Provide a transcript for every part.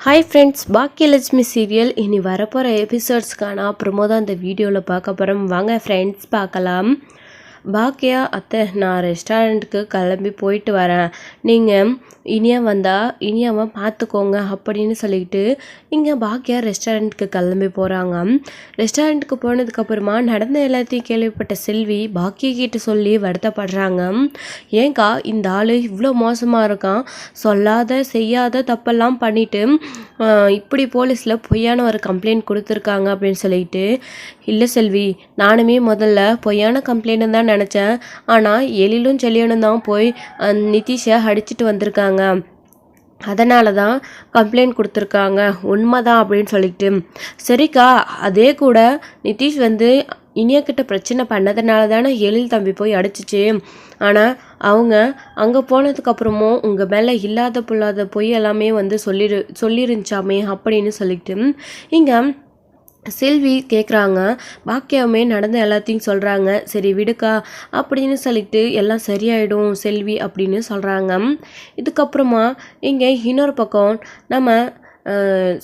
Hi friends Baakiyalakshmi serial இனி வரப்போகிற எபிசோட்ஸ்க்கான அப்புறமோ தான் இந்த வீடியோவில் பார்க்க போகிறோம் வாங்க ஃப்ரெண்ட்ஸ் பார்க்கலாம். பாக்கியா அத்தை நான் ரெஸ்டாரண்ட்டுக்கு கிளம்பி போயிட்டு வரேன். நீங்கள் இனியா வந்தால் இனியாவை பார்த்துக்கோங்க அப்படின்னு சொல்லிட்டு இங்கே பாக்கியா ரெஸ்டாரண்ட்டுக்கு கிளம்பி போகிறாங்க ரெஸ்டாரண்ட்டுக்கு போனதுக்கப்புறமா நடந்த எல்லாத்தையும் கேள்விப்பட்ட செல்வி பாக்கிய கிட்ட சொல்லி வருத்தப்படுறாங்க. ஏங்கா இந்த ஆள் இவ்வளோ மோசமாக இருக்கான். சொல்லாத செய்யாத தப்பெல்லாம் பண்ணிவிட்டு இப்படி போலீஸில் பொய்யான ஒரு கம்ப்ளைண்ட் கொடுத்துருக்காங்க அப்படின்னு சொல்லிட்டு இல்லை செல்வி நானுமே முதல்ல பொய்யான கம்ப்ளைண்ட் தான் நினச்சேன். ஆனால் எழிலும் செழியனும் தான் போய் நிதிஷை அடிச்சிட்டு வந்திருக்காங்க. அதனால தான் கம்ப்ளைண்ட் கொடுத்துருக்காங்க. உண்மைதான் அப்படின்னு சொல்லிட்டு. சரிக்கா அதே கூட நிதிஷ் வந்து இனியா கிட்ட பிரச்சனை பண்ணதுனால தானே எழில் தம்பி போய் அடிச்சிச்சு. ஆனால் அவங்க அங்கே போனதுக்கப்புறமும் உங்கள் மேலே இல்லாத பொல்லாத பொய் எல்லாமே வந்து சொல்லிரு சொல்லிருந்துச்சாமே அப்படின்னு சொல்லிட்டு. இங்கே செல்வி கேட்குறாங்க பாக்கியாவுமே நடந்த எல்லாத்தையும் சொல்கிறாங்க சரி விடுக்கா அப்படின்னு சொல்லிட்டு எல்லாம் சரியாயிடும் செல்வி அப்படின்னு சொல்கிறாங்க இதுக்கப்புறமா இங்கே இன்னொரு பக்கம் நம்ம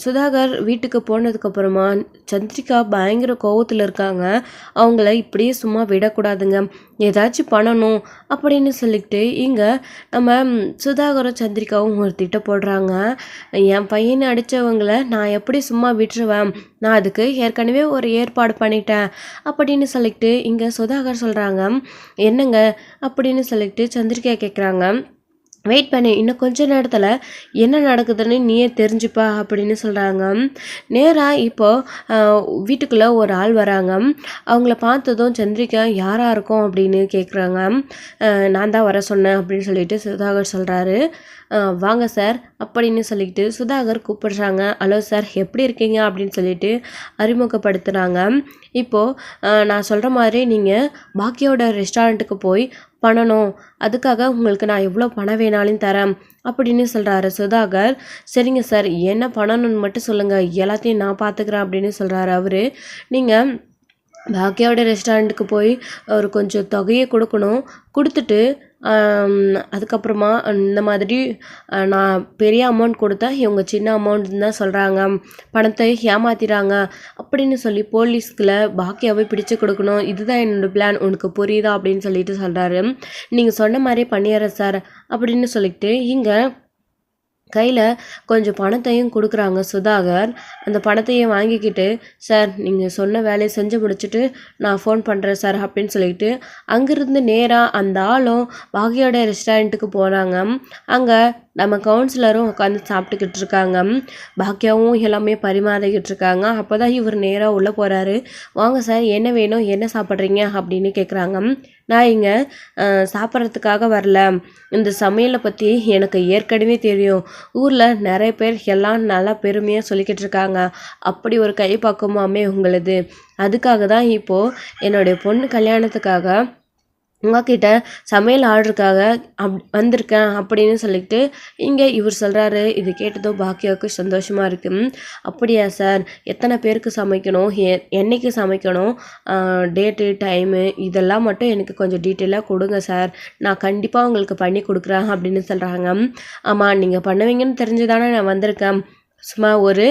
சுதாகர் வீட்டுக்கு போனதுக்கப்புறமா சந்திரிகா பயங்கர கோவத்தில் இருக்காங்க. அவங்கள இப்படியே சும்மா விடக்கூடாதுங்க. ஏதாச்சும் பண்ணணும் அப்படின்னு சொல்லிட்டு இங்கே நம்ம சுதாகரும் சந்திரிகாவும் ஒரு திட்டம் போடுறாங்க. என் பையனை அடித்தவங்கள நான் எப்படி சும்மா விட்டுருவேன்? நான் அதுக்கு ஏற்கனவே ஒரு ஏற்பாடு பண்ணிட்டேன் அப்படின்னு சொல்லிட்டு இங்கே சுதாகர் சொல்கிறாங்க என்னங்க? அப்படின்னு சொல்லிட்டு சந்திரிகா கேட்குறாங்க வெயிட் பண்ணு. இன்னும் கொஞ்ச நேரத்தில் என்ன நடக்குதுன்னு நீயே தெரிஞ்சுப்பா அப்படின்னு சொல்கிறாங்க நேராக இப்போது வீட்டுக்குள்ளே ஒரு ஆள் வராங்க. அவங்கள பார்த்ததும் சந்திரிகா யாராக இருக்கும்? அப்படின்னு கேட்குறாங்க நான் தான் வர சொன்னேன் அப்படின்னு சொல்லிட்டு சுதாகர் சொல்கிறாரு வாங்க சார் அப்படின்னு சொல்லிட்டு சுதாகர் கூப்பிடுறாங்க. ஹலோ சார் எப்படி இருக்கீங்க? அப்படின்னு சொல்லிட்டு அறிமுகப்படுத்துகிறாங்க இப்போது நான் சொல்கிற மாதிரி நீங்கள் பாக்கியோட ரெஸ்டாரண்ட்டுக்கு போய் பண்ணணும். அதுக்காக உங்களுக்கு நான் எவ்வளோ பணம் வேணாலும் தரேன் அப்படின்னு சொல்கிறாரு சுதாகர். சரிங்க சார் என்ன பண்ணணும்னு மட்டும் சொல்லுங்கள் எல்லாத்தையும் நான் பார்த்துக்கிறேன் அப்படின்னு சொல்கிறாரு அவர். நீங்கள் பாக்கியாவோட ரெஸ்டாரண்ட்டுக்கு போய் ஒரு கொஞ்சம் தொகையை கொடுக்கணும். கொடுத்துட்டு அதுக்கப்புறமா இந்த மாதிரி நான் பெரிய அமௌண்ட் கொடுத்தா இவங்க சின்ன அமௌண்ட் தான் சொல்கிறாங்க பணத்தை ஏமாத்திடுறாங்க அப்படின்னு சொல்லி போலீஸ்க்குள்ள பாக்கியாவை பிடிச்சு கொடுக்கணும். இதுதான் என்னோட பிளான் உனக்கு புரியுதா அப்படின்னு சொல்லிட்டு சொல்கிறாரு நீங்கள் சொன்ன மாதிரியே பண்ணிடுறேன் சார் அப்படின்னு சொல்லிட்டு இங்கே கையில் கொஞ்சம் பணத்தையும் கொடுக்குறாங்க சுதாகர். அந்த பணத்தையும் வாங்கிக்கிட்டு சார் நீங்கள் சொன்ன வேலையை செஞ்சு முடிச்சுட்டு நான் ஃபோன் பண்ணுறேன் சார் அப்படின்னு சொல்லிட்டு அங்கேருந்து நேராக அந்த ஆளும் பாகியோட ரெஸ்டாரண்ட்டுக்கு போகிறாங்க அங்கே நம்ம கவுன்சிலரும் உட்காந்து சாப்பிட்டுக்கிட்டு இருக்காங்க. பாக்கியாவும் எல்லாமே பரிமாறிக்கிட்டு இருக்காங்க. அப்போ தான் இவர் நேராக உள்ளே போகிறாரு வாங்க சார் என்ன வேணும் என்ன சாப்பிட்றீங்க? அப்படின்னு கேட்குறாங்க நான் இங்கே சாப்பிட்றதுக்காக வரல. இந்த சமையலை பற்றி எனக்கு ஏற்கனவே தெரியும். ஊரில் நிறைய பேர் எல்லாம் நல்லா பெருமையாக சொல்லிக்கிட்டு இருக்காங்க. அப்படி ஒரு கைப்பக்குவமாமே உங்களுது. அதுக்காக தான் இப்போது என்னுடைய பொண்ணு கல்யாணத்துக்காக உங்ககிட்ட சமையல் ஆர்டருக்காக அப் வந்திருக்கேன் அப்படின்னு சொல்லிட்டு இங்கே இவர் சொல்கிறாரு இது கேட்டதும் பாக்கியாவுக்கு சந்தோஷமாக இருக்குது அப்படியா சார். எத்தனை பேருக்கு சமைக்கணும்? எ என்னைக்கு சமைக்கணும்? டேட்டு டைமு இதெல்லாம் மட்டும் எனக்கு கொஞ்சம் டீட்டெயிலாக கொடுங்க சார். நான் கண்டிப்பாக உங்களுக்கு பண்ணி கொடுக்குறேன் அப்படின்னு சொல்கிறாங்க ஆமாம் நீங்கள் பண்ணுவீங்கன்னு தெரிஞ்சு தானே நான் வந்திருக்கேன். சும்மா ஒரு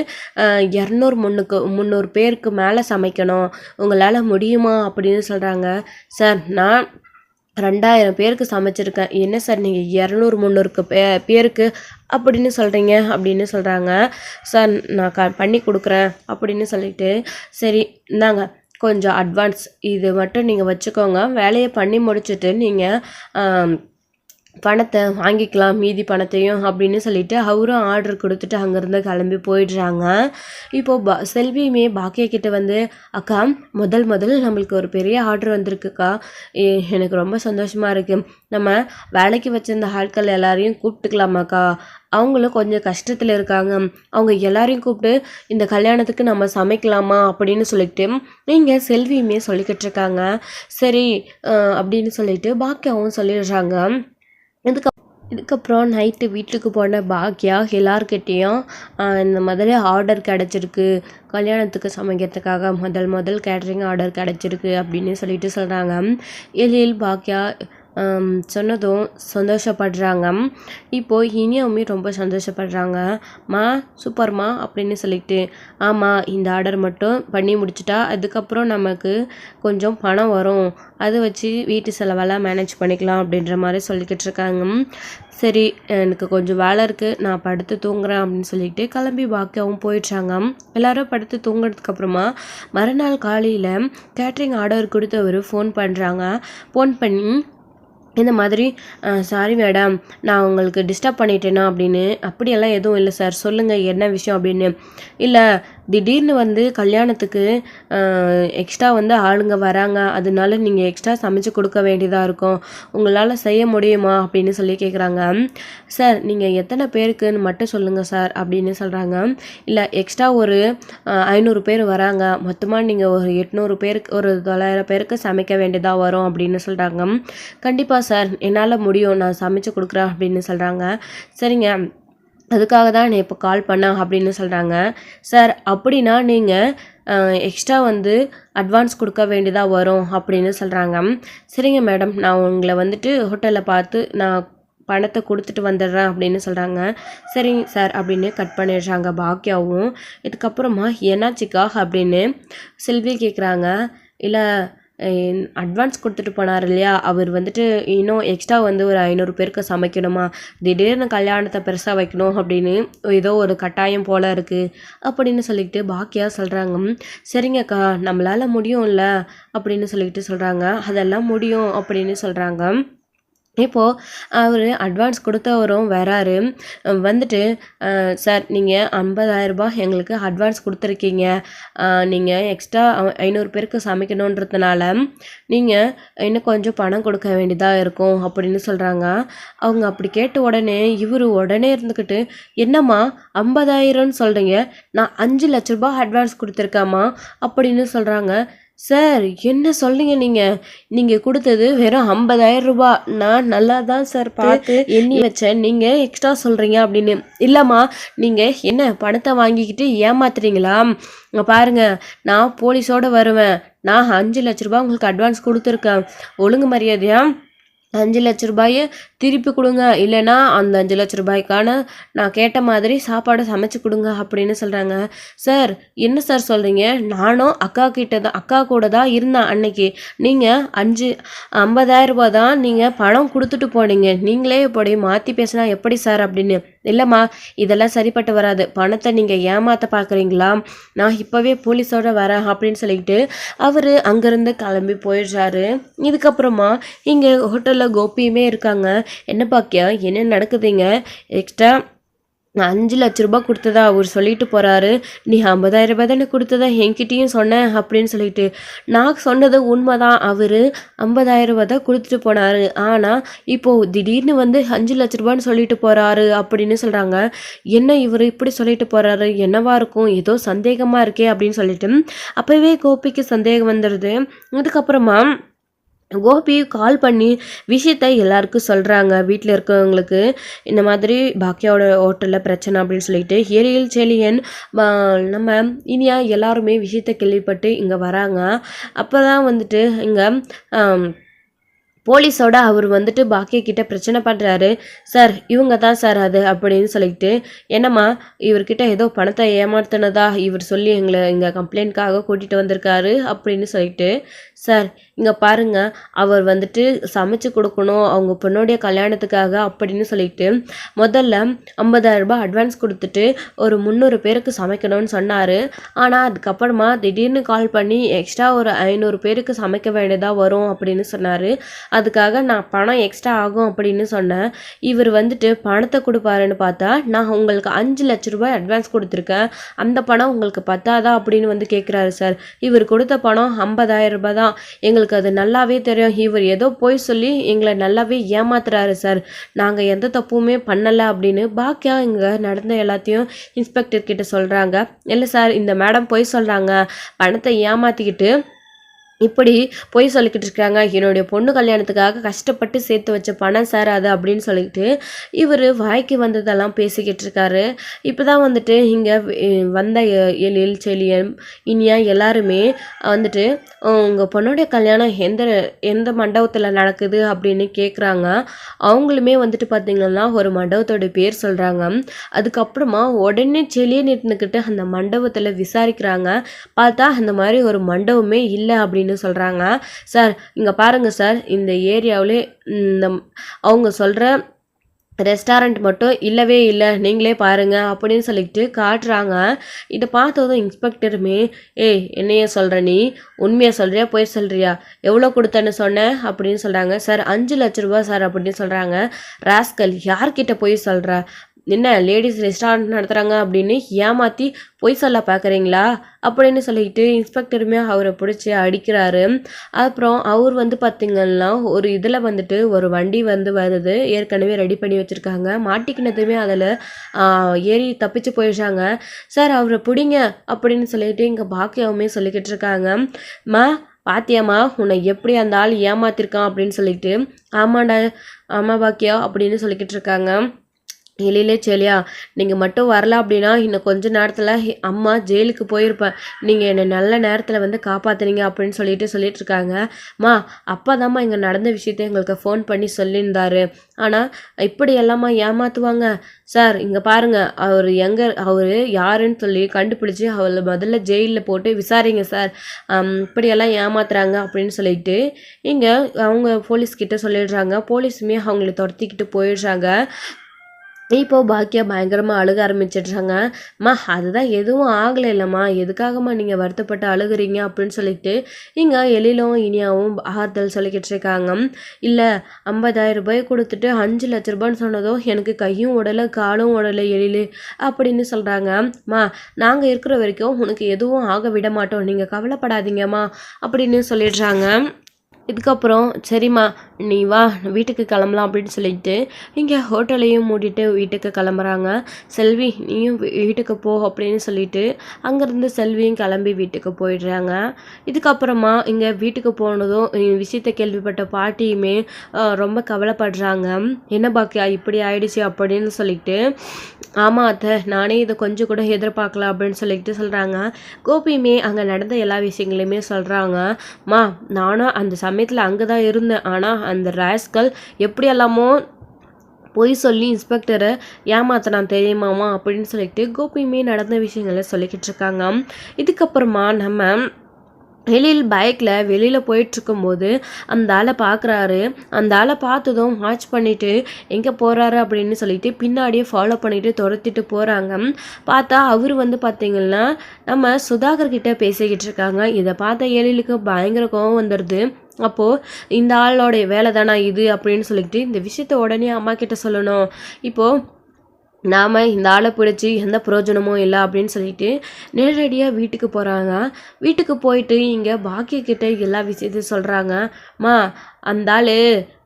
இரநூறு முன்னுக்கு முந்நூறு பேருக்கு மேலே சமைக்கணும். உங்களால் முடியுமா அப்படின்னு சொல்கிறாங்க சார் நான் ரெண்டாயிரம் பேருக்கு சமைச்சிருக்கேன். என்ன சார் நீங்கள் இரநூறு முந்நூறுக்கு பே பேருக்கு அப்படின்னு சொல்கிறீங்க அப்படின்னு சொல்கிறாங்க சார் நான் க பண்ணி கொடுக்குறேன் அப்படின்னு சொல்லிட்டு. சரி இந்தாங்க. கொஞ்சம் அட்வான்ஸ் இது மட்டும் நீங்கள் வச்சுக்கோங்க. வேலையை பண்ணி முடிச்சுட்டு நீங்கள் பணத்தை வாங்கிக்கலாம் மீதி பணத்தையும் அப்படின்னு சொல்லிட்டு அவரும் ஆர்டர் கொடுத்துட்டு அங்கேருந்து கிளம்பி போயிடுறாங்க. இப்போது பா செல்வியுமே பாக்கியா கிட்ட வந்து அக்கா முதல் முதல் நம்மளுக்கு ஒரு பெரிய ஆர்டர் வந்திருக்குக்கா. எனக்கு ரொம்ப சந்தோஷமாக இருக்குது நம்ம வேலைக்கு வச்சிருந்த ஆட்கள் எல்லாரையும் கூப்பிட்டுக்கலாமாக்கா? அவங்களும் கொஞ்சம் கஷ்டத்தில் இருக்காங்க. அவங்க எல்லாரையும் கூப்பிட்டு இந்த கல்யாணத்துக்கு நம்ம சமைக்கலாமா? அப்படின்னு சொல்லிட்டு நீங்கள் செல்வியுமே சொல்லிக்கிட்டு இருக்காங்க. சரி அப்படின்னு சொல்லிட்டு பாக்கியாவும் சொல்லிடுறாங்க. இதுக்கு இதுக்கப்புறம் நைட்டு வீட்டுக்கு போன பாக்யா எல்லார்கிட்டேயும் இந்த மாதிரி ஆர்டர் கிடச்சிருக்கு. கல்யாணத்துக்கு சமைக்கிறதுக்காக முதல் முதல் கேட்ரிங் ஆர்டர் கிடச்சிருக்கு அப்படின்னு சொல்லிட்டு சொல்கிறாங்க எழில் பாக்யா சொன்னதும் சந்தோஷப்படுறாங்க. இப்போது இனியாவுமே ரொம்ப சந்தோஷப்படுறாங்க. மா சூப்பர்மா அப்படின்னு சொல்லிட்டு. ஆமாம் இந்த ஆர்டர் மட்டும் பண்ணி முடிச்சிட்டா அதுக்கப்புறம் நமக்கு கொஞ்சம் பணம் வரும். அதை வச்சு வீட்டு செலவெல்லாம் மேனேஜ் பண்ணிக்கலாம் அப்படின்ற மாதிரி சொல்லிக்கிட்டு இருக்காங்க. சரி எனக்கு கொஞ்சம் வேலை இருக்குது நான் படுத்து தூங்குறேன் அப்படின்னு சொல்லிட்டு கிளம்பி பாக்கியாவும் போயிடுறாங்க. எல்லாரும் படுத்து தூங்குறதுக்கப்புறமா மறுநாள் காலையில் கேட்ரிங் ஆர்டர் கொடுத்தவர் ஃபோன் பண்ணுறாங்க ஃபோன் பண்ணி இந்த மாதிரி சாரி மேடம் நான் உங்களுக்கு டிஸ்டர்ப் பண்ணிட்டேனா? அப்படின்னு. அப்படியெல்லாம் எதுவும் இல்லை சார் சொல்லுங்கள் என்ன விஷயம்? அப்படின்னு. இல்லை திடீர்னு வந்து கல்யாணத்துக்கு எக்ஸ்ட்ரா வந்து ஆளுங்க வராங்க. அதனால நீங்கள் எக்ஸ்ட்ரா சமைச்சு கொடுக்க வேண்டியதாக இருக்கும். உங்களால் செய்ய முடியுமா? அப்படின்னு சொல்லி கேட்குறாங்க சார் நீங்கள் எத்தனை பேருக்குன்னு மட்டும் சொல்லுங்கள் சார் அப்படின்னு சொல்கிறாங்க இல்லை எக்ஸ்ட்ரா ஒரு ஐநூறு பேர் வராங்க. மொத்தமாக நீங்கள் ஒரு எட்நூறு பேருக்கு ஒரு தொள்ளாயிரம் பேருக்கு சமைக்க வேண்டியதாக வரும் அப்படின்னு சொல்கிறாங்க கண்டிப்பாக சார் என்னால் முடியும். நான் சமைச்சு கொடுக்குறேன் அப்படின்னு சொல்கிறாங்க சரிங்க. அதுக்காக தான் நான் இப்போ கால் பண்ணேன் அப்படின்னு சொல்கிறாங்க சார் அப்படின்னா நீங்கள் எக்ஸ்ட்ரா வந்து அட்வான்ஸ் கொடுக்க வேண்டியதாக வரும் அப்படின்னு சொல்கிறாங்க சரிங்க மேடம் நான் உங்களை வந்துட்டு ஹோட்டலில் பார்த்து நான் பணத்தை கொடுத்துட்டு வந்துடுறேன் அப்படின்னு சொல்கிறாங்க சரிங்க சார் அப்படின்னு கட் பண்ணிடுறாங்க பாக்கியாவும் இதுக்கப்புறமா என்னாச்சிக்கா? அப்படின்னு செல்வி கேட்குறாங்க இல்லை அட்வான்ஸ் கொடுத்துட்டு போனார் இல்லையா? அவர் வந்துட்டு இன்னும் எக்ஸ்ட்ரா வந்து ஒரு ஐநூறு பேருக்கு சமைக்கணுமா? திடீர்னு கல்யாணத்தை பெருசாக வைக்கணும் அப்படின்னு ஏதோ ஒரு கட்டாயம் போல் இருக்குது அப்படின்னு சொல்லிக்கிட்டு பாக்கியா சொல்கிறாங்க சரிங்கக்கா நம்மளால் முடியும்ல அப்படின்னு சொல்லிக்கிட்டு சொல்கிறாங்க அதெல்லாம் முடியும் அப்படின்னு சொல்கிறாங்க இப்போது அவர் அட்வான்ஸ் கொடுத்தவரும் வராரு. வந்துட்டு சார் நீங்கள் ஐம்பதாயிரரூபா எங்களுக்கு அட்வான்ஸ் கொடுத்துருக்கீங்க. நீங்கள் எக்ஸ்ட்ரா ஐநூறு பேருக்கு சமைக்கணுன்றதுனால நீங்கள் இன்னும் கொஞ்சம் பணம் கொடுக்க வேண்டியதாக இருக்கும் அப்படின்னு சொல்கிறாங்க அவங்க அப்படி கேட்ட உடனே இவர் உடனே இருந்துக்கிட்டு என்னம்மா ஐம்பதாயிரம்னு சொல்கிறீங்க நான் அஞ்சு லட்ச ரூபா அட்வான்ஸ் கொடுத்துருக்கேம்மா அப்படின்னு சொல்கிறாங்க சார் என்ன சொல்றீங்க நீங்கள் நீங்கள் கொடுத்தது வெறும் ஐம்பதாயிரம் ரூபாய் நான் நல்லா தான் சார் பார்த்து எண்ணி வச்சேன். நீங்கள் எக்ஸ்ட்ரா சொல்கிறீங்க அப்படின்னு. இல்லைம்மா நீங்கள் என்ன பணத்தை வாங்கிக்கிட்டு ஏமாத்துறீங்களா? பாருங்க நான் போலீஸோட வருவேன். நான் அஞ்சு லட்ச ரூபாய் உங்களுக்கு அட்வான்ஸ் கொடுத்துருக்கேன். ஒழுங்கு மரியாதையா? அஞ்சு லட்ச ரூபாயை திருப்பி கொடுங்க. இல்லைன்னா அந்த அஞ்சு லட்ச ரூபாய்க்கான நான் கேட்ட மாதிரி சாப்பாடு சமைச்சு கொடுங்க அப்படின்னு சொல்கிறாங்க சார் என்ன சார் சொல்கிறீங்க நானும் அக்கா கிட்ட தான் அக்கா கூட தான் இருந்தேன் அன்னைக்கு. நீங்கள் அஞ்சு ஐம்பதாயிரம் ரூபா தான் நீங்கள் பணம் கொடுத்துட்டு போனீங்க. நீங்களே இப்படி மாற்றி பேசினா எப்படி சார் அப்படின்னு இல்லைம்மா இதெல்லாம் சரிப்பட்டு வராது. பணத்தை நீங்கள் ஏமாற்ற பார்க்குறீங்களா நான் இப்போவே போலீஸோட வரேன் அப்படின்னு சொல்லிட்டு அவர் அங்கேருந்து கிளம்பி போயிடுறாரு. இதுக்கப்புறமா இங்கே ஹோட்டலில் கோபியுமே இருக்காங்க. என்ன பாக்கியா என்ன நடக்குதுங்க எக்ஸ்ட்ரா நான் அஞ்சு லட்ச ரூபா கொடுத்ததா? அவர் சொல்லிட்டு போகிறாரு நீ ஐம்பதாயிரம் ரூபாய் தானே கொடுத்ததா என்கிட்டையும் சொன்னேன் அப்படின்னு சொல்லிட்டு. நான் சொன்னது உண்மைதான். அவர் ஐம்பதாயிரம் ரூபாய் தான் கொடுத்துட்டு போனார். ஆனால் இப்போது திடீர்னு வந்து அஞ்சு லட்ச ரூபான்னு சொல்லிட்டு போகிறாரு அப்படின்னு சொல்கிறாங்க என்ன இவர் இப்படி சொல்லிட்டு போகிறாரு என்னவா இருக்கும்? ஏதோ சந்தேகமாக இருக்கே அப்படின்னு சொல்லிட்டு. அப்போவே கோபிக்கு சந்தேகம் வந்துடுது அதுக்கப்புறமா கோபி கால் பண்ணி விஷயத்த எல்லாருக்கும் சொல்கிறாங்க வீட்டில் இருக்கவங்களுக்கு இந்த மாதிரி பாக்கியாவோட ஹோட்டலில் பிரச்சனை அப்படின்னு சொல்லிட்டு ஏரியல் செலியன் நம்ம இனியா எல்லாருமே விஷயத்த கேள்விப்பட்டு இங்கே வராங்க. அப்போ தான் வந்துட்டு இங்கே போலீஸோட அவர் வந்துட்டு பாக்கிய கிட்ட பிரச்சனை பண்ணுறாரு சார் இவங்க தான் சார் அது அப்படின்னு சொல்லிட்டு என்னம்மா இவர்கிட்ட ஏதோ பணத்தை ஏமாத்தினதா? இவர் சொல்லி எங்களை இங்கே கம்ப்ளைண்ட்காக கூட்டிகிட்டு வந்திருக்காரு அப்படின்னு சொல்லிட்டு சார் இங்கே பாருங்க அவர் வந்துட்டு சமைச்சு கொடுக்கணும் அவங்க பொண்ணுடைய கல்யாணத்துக்காக அப்படின்னு சொல்லிட்டு முதல்ல ஐம்பதாயிரம் ரூபாய் அட்வான்ஸ் கொடுத்துட்டு ஒரு முந்நூறு பேருக்கு சமைக்கணும்னு சொன்னார். ஆனால் அதுக்கப்புறமா திடீர்னு கால் பண்ணி எக்ஸ்ட்ரா ஒரு ஐநூறு பேருக்கு சமைக்க வேண்டியதாக வரும் அப்படின்னு சொன்னார். அதுக்காக நான் பணம் எக்ஸ்ட்ரா ஆகும் அப்படின்னு சொன்னேன். இவர் வந்துட்டு பணத்தை கொடுப்பாருன்னு பார்த்தா நான் உங்களுக்கு அஞ்சு லட்ச ரூபாய் அட்வான்ஸ் கொடுத்துருக்கேன். அந்த பணம் உங்களுக்கு பத்தாதா அப்படின்னு வந்து கேட்குறாரு சார் இவர் கொடுத்த பணம் ஐம்பதாயிரம் ரூபாய் தான். எங்களுக்கு அது நல்லாவே தெரியும். இவர் ஏதோ போய் சொல்லி எங்களை நல்லாவே ஏமாத்துறாரு சார் நாங்கள் எந்த தப்புமே பண்ணலை அப்படின்னு பாக்கியா இங்கே நடந்த எல்லாத்தையும் இன்ஸ்பெக்டர் கிட்ட சொல்கிறாங்க இல்லை சார் இந்த மேடம் போய் சொல்கிறாங்க பணத்தை ஏமாற்றிக்கிட்டு இப்படி பொய் சொல்லிக்கிட்டு இருக்காங்க. என்னுடைய பொண்ணு கல்யாணத்துக்காக கஷ்டப்பட்டு சேர்த்து வச்ச பணம் சார் அது அப்படின்னு சொல்லிக்கிட்டு இவர் வாய்க்கு வந்ததெல்லாம் பேசிக்கிட்டு இருக்காரு. இப்போ தான் வந்துட்டு இங்கே வந்த எ- எழில் செழியன் இனியா எல்லாருமே வந்துட்டு உங்கள் பொண்ணுடைய கல்யாணம் எந்த எந்த மண்டபத்தில் நடக்குது? அப்படின்னு கேட்குறாங்க அவங்களுமே வந்துட்டு பார்த்திங்கன்னா ஒரு மண்டபத்தோட பேர் சொல்கிறாங்க அதுக்கப்புறமா உடனே செழியன் இருந்துக்கிட்டு அந்த மண்டபத்தில் விசாரிக்கிறாங்க. பார்த்தா அந்த மாதிரி ஒரு மண்டபமே இல்லை அப்படின்னு சொல்கிறாங்க சார் இங்கே பாருங்க சார் இந்த ஏரியாவிலே இந்த அவங்க சொல்கிற ரெஸ்டாரண்ட் மட்டும் இல்லவே இல்லை நீங்களே பாருங்க அப்படின்னு சொல்லிட்டு காட்டுறாங்க. இதை பார்த்ததும் இன்ஸ்பெக்டருமே ஏய் என்னைய சொல்கிற நீ? உண்மையை சொல்கிறியா போய் சொல்கிறியா எவ்வளோ கொடுத்தேன்னு சொன்னேன் அப்படின்னு சொல்கிறாங்க சார் அஞ்சு லட்ச ரூபா சார் அப்படின்னு சொல்கிறாங்க ராஸ்கல் யார்கிட்ட போய் சொல்கிற என்ன லேடிஸ் ரெஸ்டாரண்ட் நடத்துகிறாங்க அப்படின்னு ஏமாற்றி பொய் சொல்ல பார்க்குறீங்களா அப்படின்னு சொல்லிட்டு இன்ஸ்பெக்டருமே அவரை பிடிச்சி அடிக்கிறாரு. அப்புறம் அவர் வந்து பார்த்திங்கன்னா ஒரு இதில் வந்துட்டு ஒரு வண்டி வந்து வருது. ஏற்கனவே ரெடி பண்ணி வச்சுருக்காங்க. மாட்டிக்கினதுமே அதில் ஏறி தப்பிச்சு போயிடுறாங்க சார் அவரை பிடிங்க அப்படின்னு சொல்லிட்டு இங்கே பாக்கியாவுமே சொல்லிக்கிட்டு இருக்காங்க. மா பாத்தியாம்மா உன்னை எப்படி அந்த ஆள் ஏமாத்திருக்கான்? அப்படின்னு சொல்லிட்டு ஆமாண்டா ஆமா பாக்கியா அப்படின்னு சொல்லிக்கிட்டு இருக்காங்க. எழிலே செலியா நீங்கள் மட்டும் வரல அப்படின்னா இன்னும் கொஞ்ச நேரத்தில் அம்மா ஜெயிலுக்கு போயிருப்பேன் நீங்கள் என்னை நல்ல நேரத்தில் வந்து காப்பாத்துனீங்க அப்படின்னு சொல்லிட்டு சொல்லிட்டு இருக்காங்க. மா அப்பா தாம்மா இங்கே நடந்த விஷயத்த எங்களுக்கு ஃபோன் பண்ணி சொல்லியிருந்தாரு. ஆனால் இப்படி எல்லாமா ஏமாத்துவாங்க? சார் இங்கே பாருங்க அவர் எங்கே அவர் யாருன்னு சொல்லி கண்டுபிடிச்சி அவளை முதல்ல ஜெயிலில் போட்டு விசாரிங்க சார் இப்படியெல்லாம் ஏமாத்துறாங்க அப்படின்னு சொல்லிட்டு இங்கே அவங்க போலீஸ்கிட்ட சொல்லிடுறாங்க. போலீஸுமே அவங்கள துரத்திக்கிட்டு போயிடுறாங்க. இப்போது பாக்கியா பயங்கரமாக அழுக ஆரம்பிச்சிடுறாங்க. அம்மா அதுதான் எதுவும் ஆகலை இல்லைம்மா. எதுக்காகம்மா நீங்கள் வருத்தப்பட்டு அழுகுறீங்க? அப்படின்னு சொல்லிட்டு இங்கே எழிலும் இனியாவும் ஆறுதல் சொல்லிக்கிட்டு இருக்காங்க. இல்லை ஐம்பதாயிரம் ரூபாய் கொடுத்துட்டு அஞ்சு லட்ச ரூபான்னு சொன்னதும் எனக்கு கையும் உடலை காலும் உடலை எழிலு அப்படின்னு சொல்கிறாங்க அம்மா நாங்கள் இருக்கிற வரைக்கும் உனக்கு எதுவும் ஆக விட மாட்டோம். நீங்கள் கவலைப்படாதீங்கம்மா அப்படின்னு சொல்லிடுறாங்க. இதுக்கப்புறம் சரிம்மா நீ வா வீட்டுக்கு கிளம்பலாம் அப்படின்னு சொல்லிட்டு இங்கே ஹோட்டலையும் மூடிட்டு வீட்டுக்கு கிளம்புறாங்க. செல்வி நீயும் வீட்டுக்கு போ அப்படின்னு சொல்லிட்டு அங்கேருந்து செல்வியும் கிளம்பி வீட்டுக்கு போயிடுறாங்க. இதுக்கப்புறமா இங்கே வீட்டுக்கு போனதும் இந்த விஷயத்தை கேள்விப்பட்ட பாட்டியுமே ரொம்ப கவலைப்படுறாங்க. என்ன பாக்கியா இப்படி ஆயிடுச்சு அப்படின்னு சொல்லிட்டு ஆமாம் அத்தை நானே இதை கொஞ்சம் கூட எதிர்பார்க்கல அப்படின்னு சொல்லிட்டு சொல்கிறாங்க கோபியுமே அங்கே நடந்த எல்லா விஷயங்களையுமே சொல்கிறாங்க மா நானும் அந்த சமயத்தில் அங்கே தான் இருந்தேன். ஆனால் அந்த ராஸ்கல் எப்படி எல்லாமோ பொய் சொல்லி இன்ஸ்பெக்டரை ஏமாத்தினான் தெரியுமாமா அப்படின்னு சொல்லிட்டு கோபியுமே நடந்த விஷயங்களை சொல்லிக்கிட்டு இருக்காங்க. இதுக்கப்புறமா நம்ம வெளியில் பைக்கில் வெளியில் போயிட்டுருக்கும்போது அந்த ஆளை பார்க்குறாரு. அந்த ஆளை பார்த்ததும் வாட்ச் பண்ணிவிட்டு எங்கே போகிறாரு அப்படின்னு சொல்லிட்டு பின்னாடியே ஃபாலோ பண்ணிவிட்டு துரத்திட்டு போகிறாங்க பார்த்தா அவர் வந்து பார்த்திங்கன்னா நம்ம சுதாகர் கிட்டே பேசிக்கிட்டு இருக்காங்க. இதை பார்த்த எழிலுக்கு பயங்கர கோவம் வந்துடுது அப்போது இந்த ஆளோடைய வேலை தானா இது அப்படின்னு சொல்லிட்டு இந்த விஷயத்த உடனே அம்மா கிட்ட சொல்லணும். இப்போது நாம் இந்த ஆளை பிடிச்சி எந்த பிரயோஜனமும் இல்லை அப்படின்னு சொல்லிட்டு நேரடியாக வீட்டுக்கு போகிறாங்க வீட்டுக்கு போயிட்டு இங்கே பாக்கியக்கிட்ட எல்லா விஷயத்தையும் சொல்கிறாங்க மா அந்த ஆள்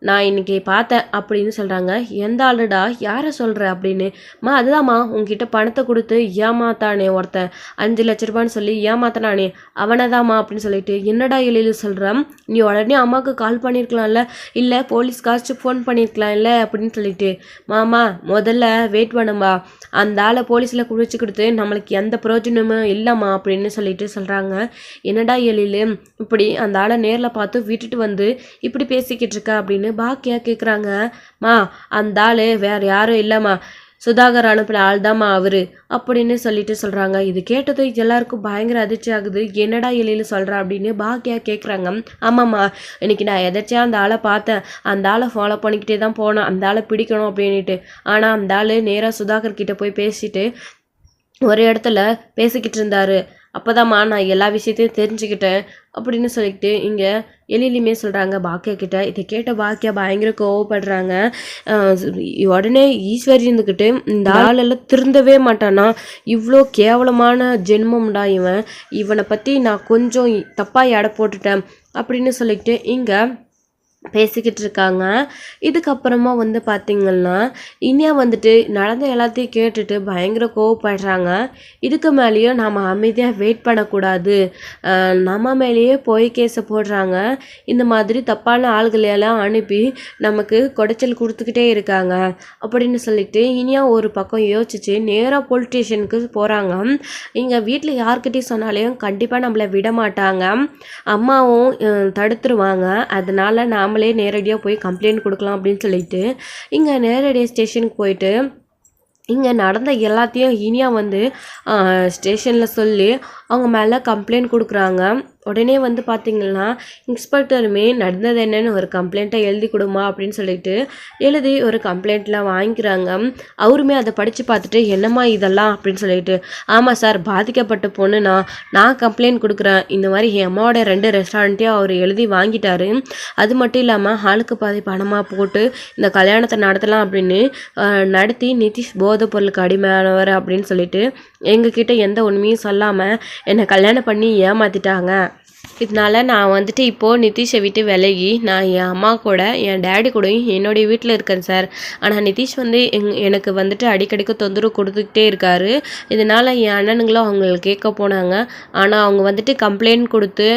நான் இன்னைக்கு பார்த்தேன் அப்படின்னு சொல்கிறாங்க எந்த ஆளுடா? யாரை சொல்கிற அப்படின்னு? மா அதுதாம்மா உங்ககிட்ட பணத்தை கொடுத்து ஏமாத்தானே ஒருத்தன். அஞ்சு லட்ச ரூபான்னு சொல்லி ஏமாத்தினானே. அவனை தாம்மா அப்படின்னு சொல்லிட்டு என்னடா எழில் சொல்கிறேன் நீ உடனே அம்மாவுக்கு கால் பண்ணியிருக்கலாம்ல இல்லை போலீஸ் காஸ்ட்டு ஃபோன் பண்ணியிருக்கலாம் இல்லை அப்படின்னு சொல்லிட்டு. மாமா முதல்ல வெயிட் பண்ணும்பா. அந்த ஆளை போலீஸில் குடிச்சு கொடுத்து நம்மளுக்கு எந்த பிரயோஜனமும் இல்லைம்மா அப்படின்னு சொல்லிட்டு சொல்கிறாங்க என்னடா எழில் இப்படி அந்த ஆளை நேரில் பார்த்து விட்டுட்டு வந்து இப்படி பேசிக்கிட்டு இருக்க அப்படின்னு பாக்கியா கேட்குறாங்க மா அந்த ஆள் வேற யாரும் இல்லைம்மா. சுதாகர் அனுப்பின ஆள் தாம்மா அவர் அப்படின்னு சொல்லிட்டு சொல்கிறாங்க இது கேட்டதும் எல்லாருக்கும் பயங்கர அதிர்ச்சி ஆகுது. என்னடா எழில் சொல்கிறா அப்படின்னு பாக்கியா கேட்குறாங்க ஆமாம்மா இன்னைக்கு நான் எதாச்சியாக அந்த ஆளை பார்த்தேன். அந்த ஆளை ஃபாலோ பண்ணிக்கிட்டே தான் போனேன் அந்த ஆளை பிடிக்கணும் அப்படின்ட்டு ஆனால் அந்த ஆள் நேராக சுதாகர் கிட்டே போய் பேசிட்டு ஒரு இடத்துல பேசிக்கிட்டு இருந்தாரு. அப்போதாம்மா நான் எல்லா விஷயத்தையும் தெரிஞ்சுக்கிட்டேன் அப்படின்னு சொல்லிட்டு இங்கே எழிலுமே சொல்கிறாங்க பாக்கியா கிட்ட. இதை கேட்ட பாக்கியா பயங்கர கோவப்படுறாங்க. உடனே ஈஸ்வரி இருந்துக்கிட்டு இந்த ஆளெல்லாம் திருந்தவே மாட்டானா? இவ்வளோ கேவலமான ஜென்மம்டா இவன். இவனை பற்றி நான் கொஞ்சம் தப்பாக எடை போட்டுட்டேன் அப்படின்னு சொல்லிட்டு இங்கே பேசிக்கிட்டு இருக்காங்க இதுக்கப்புறமா வந்து பார்த்திங்கன்னா இனியா வந்துட்டு நடந்த எல்லாத்தையும் கேட்டுட்டு பயங்கர கோவப்படுறாங்க. இதுக்கு மேலேயும் நாம் அமைதியாக வெயிட் பண்ணக்கூடாது. நம்ம மேலேயே போய் கேஸை போடுறாங்க. இந்த மாதிரி தப்பான ஆள்களையெல்லாம் அனுப்பி நமக்கு குடைச்சல் கொடுத்துக்கிட்டே இருக்காங்க. அப்படின்னு சொல்லிட்டு இனியா ஒரு பக்கம் யோசிச்சு நேராக போலீஸ் ஸ்டேஷனுக்கு போகிறாங்க இங்கே வீட்டில் யார்கிட்டயும் சொன்னாலையும் கண்டிப்பாக நம்மளை விட மாட்டாங்க அம்மாவும் தடுத்துருவாங்க. அதனால் நாம் நம்மளே நேரடியாக போய் கம்ப்ளைண்ட் கொடுக்கலாம் அப்படின்னு சொல்லிட்டு இங்கே நேரடியாக ஸ்டேஷனுக்கு போயிட்டு இங்கே நடந்த எல்லாத்தையும் இனியா வந்து ஸ்டேஷனில் சொல்லி அவங்க மேலே கம்ப்ளைண்ட் கொடுக்குறாங்க. உடனே வந்து பார்த்திங்கன்னா இன்ஸ்பெக்டருமே நடந்தது என்னன்னு ஒரு கம்ப்ளைண்ட்டை எழுதி கொடுமா அப்படின்னு சொல்லிட்டு எழுதி ஒரு கம்ப்ளைண்ட்லாம் வாங்கிக்கிறாங்க. அவருமே அதை படித்து பார்த்துட்டு என்னம்மா இதெல்லாம் அப்படின்னு சொல்லிட்டு ஆமாம் சார் பாதிக்கப்பட்ட பொண்ணு நான் நான் கம்ப்ளைண்ட் கொடுக்குறேன். இந்த மாதிரி என் அம்மாவோட ரெண்டு ரெஸ்டாரண்ட்டையும் அவர் எழுதி வாங்கிட்டாரு. அது மட்டும் இல்லாமல் ஆளுக்கு பாதி பணமாக போட்டு இந்த கல்யாணத்தை நடத்தலாம் அப்படின்னு நடத்தி நிதிஷ் போதைப் பொருளுக்கு அடிமையானவர் அப்படின்னு சொல்லிட்டு எங்ககிட்ட எந்த உண்மையும் சொல்லாமல் என்னை கல்யாணம் பண்ணி ஏமாத்திட்டாங்க. இதனால் நான் வந்துட்டு இப்போது நிதிஷை விட்டு விலகி நான் என் அம்மா கூட என் டேடி கூடயும் என்னுடைய வீட்டில் இருக்கேன் சார். ஆனால் நிதிஷ் வந்து எங் எனக்கு வந்துட்டு அடிக்கடிக்கு தொந்தரவு கொடுத்துக்கிட்டே இருக்காரு. இதனால் என் அண்ணனுங்களும் அவங்களை கேட்க போனாங்க. ஆனால் அவங்க வந்துட்டு கம்ப்ளைண்ட் கொடுத்து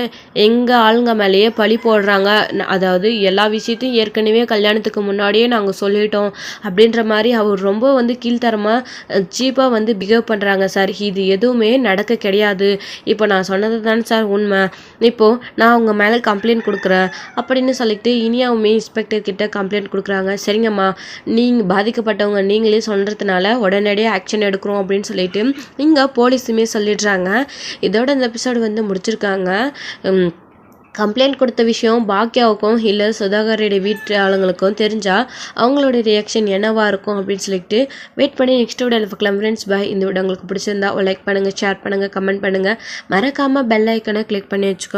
எங்கள் ஆளுங்க மேலேயே பழி போடுறாங்க. அதாவது எல்லா விஷயத்தையும் ஏற்கனவே கல்யாணத்துக்கு முன்னாடியே நாங்கள் சொல்லிட்டோம். அப்படின்ற மாதிரி அவர் ரொம்ப வந்து கீழ்த்தரமாக சீப்பாக வந்து பிஹேவ் பண்ணுறாங்க சார். இது எதுவுமே நடக்க கிடையாது. இப்போ நான் சொன்னது தானே சார் உண்மை. இப்போது நான் உங்கள் மேலே கம்ப்ளைண்ட் கொடுக்குறேன் அப்படின்னு சொல்லிட்டு இனியாவுமே இன்ஸ்பெக்டர் கிட்ட கம்ப்ளைண்ட் கொடுக்குறாங்க. சரிங்கம்மா நீங்கள் பாதிக்கப்பட்டவங்க நீங்களே சொல்கிறதுனால உடனடியாக ஆக்ஷன் எடுக்கிறோம் அப்படின்னு சொல்லிட்டு இங்கே போலீஸுமே சொல்லிடுறாங்க. இதோட இந்த எபிசோடு வந்து முடிச்சிருக்காங்க. கம்ப்ளைண்ட் கொடுத்த விஷயம் பாக்கியாவுக்கும் இல்லை சுதாகரோட வீட்டு ஆளுங்களுக்கும் தெரிஞ்சால் அவங்களோட ரியாக்ஷன் என்னவாக இருக்கும் அப்படின்னு சொல்லிட்டு வெயிட் பண்ணி நெக்ஸ்ட் வீடியோவில் பார்க்கலாம் ஃப்ரெண்ட்ஸ் பாய் இந்த வீடியோ உங்களுக்கு பிடிச்சிருந்தா லைக் பண்ணுங்கள் ஷேர் பண்ணுங்கள் கமெண்ட் பண்ணுங்கள் மறக்காமல் பெல் ஐக்கனை கிளிக் பண்ணி வச்சுக்கோங்க